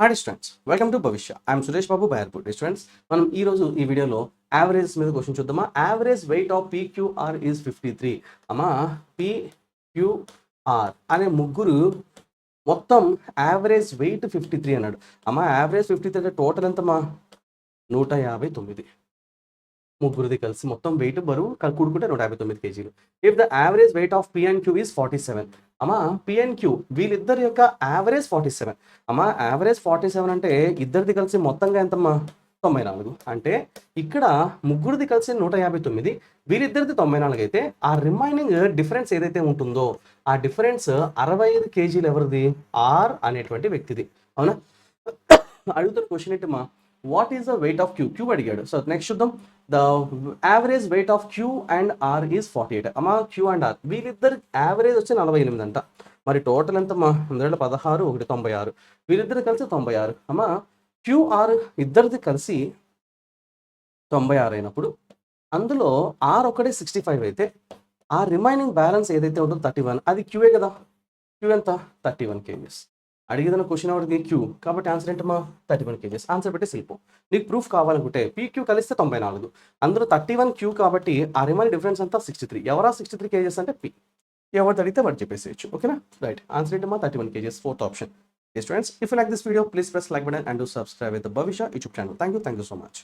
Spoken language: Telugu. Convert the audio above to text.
Hi students welcome to Bhavishya I'm Suresh Babu Bayarpur students మనం ఈ రోజు ఈ వీడియోలో యావరేజ్ మీద క్వశ్చన్ చూద్దామా? Average weight of PQR is fifty three అమ్మా పిక్యూఆర్ అనే ముగ్గురు మొత్తం యావరేజ్ వెయిట్ ఫిఫ్టీ త్రీ అన్నాడు. అమ్మా యావరేజ్ ఫిఫ్టీ త్రీ అంటే టోటల్ ఎంతమ్మా? నూట యాభై తొమ్మిది. ముగ్గురిది కలిసి మొత్తం వెయిట్ బరువు కూడుకుంటే నూట యాభై తొమ్మిది కేజీలు. If the average weight of P and Q is forty seven అమ్మా పిఎన్క్యూ వీళ్ళిద్దరి యొక్క యావరేజ్ ఫార్టీ సెవెన్ అమ్మా యావరేజ్ ఫార్టీ సెవెన్ అంటే ఇద్దరిది కలిసి మొత్తంగా ఎంతమ్మా? తొంభై నాలుగు అంటే ఇక్కడ ముగ్గురిది కలిసి నూట యాభై తొమ్మిది వీరిద్దరిది తొంభై నాలుగు అయితే ఆ రిమైనింగ్ డిఫరెన్స్ ఏదైతే ఉంటుందో ఆ డిఫరెన్స్ అరవై ఐదు కేజీలు ఎవరిది? ఆర్ అనేటువంటి వ్యక్తిది. అవునా? అడుగుతున్న క్వశ్చన్ ఏంటమ్మా? What is the weight of Q Q అడిగాడు. సో నెక్స్ట్ చూద్దాం. The average weight of Q and R is forty eight అమ్మా క్యూ అండ్ ఆర్ వీళ్ళిద్దరి యావరేజ్ వచ్చి నలభై ఎనిమిది అంట. మరి టోటల్ ఎంత? మా అందులో పదహారు ఒకటి తొంభై ఆరు. వీళ్ళిద్దరు కలిసి తొంభై ఆరు. అమ్మా క్యూఆర్ ఇద్దరిది కలిసి తొంభై ఆరు అయినప్పుడు అందులో ఆర్ ఒకటే సిక్స్టీ ఫైవ్ అయితే ఆ రిమైనింగ్ బ్యాలెన్స్ ఏదైతే ఉంటుందో థర్టీ వన్ అది క్యూఏ కదా? క్యూ ఎంత? థర్టీ వన్ కేజీస్ అడిగిన క్వశ్చన్ ఎవరికి క్యూ కాబట్టి ఆన్సర్ ఏంటమ్మా? థర్టీ వన్ కేజీస్ ఆన్సర్ పెట్టి సిల్పు నీకు ప్రూఫ్ కావాలనుకుంటే పీక్యూ కలిస్తే తొంభై నాలుగు. అందులో థర్టీ వన్ క్యూ కాబట్టి ఆ రిమైన్ డిఫరెన్స్ అంతా సిక్స్టీ త్రీ ఎవరా సిక్స్టీ త్రీ కేజెస్ అంటే పి ఎవరు అడిగితే వాడు చెప్పేసేయచ్చు. ఓకేనా రైట్ ఆన్సర్ ఏంటమ్మా? Thirty one kgs fourth option students if you like this video please press like button and subscribe with Bhavishya YouTube channel thank you thank you so much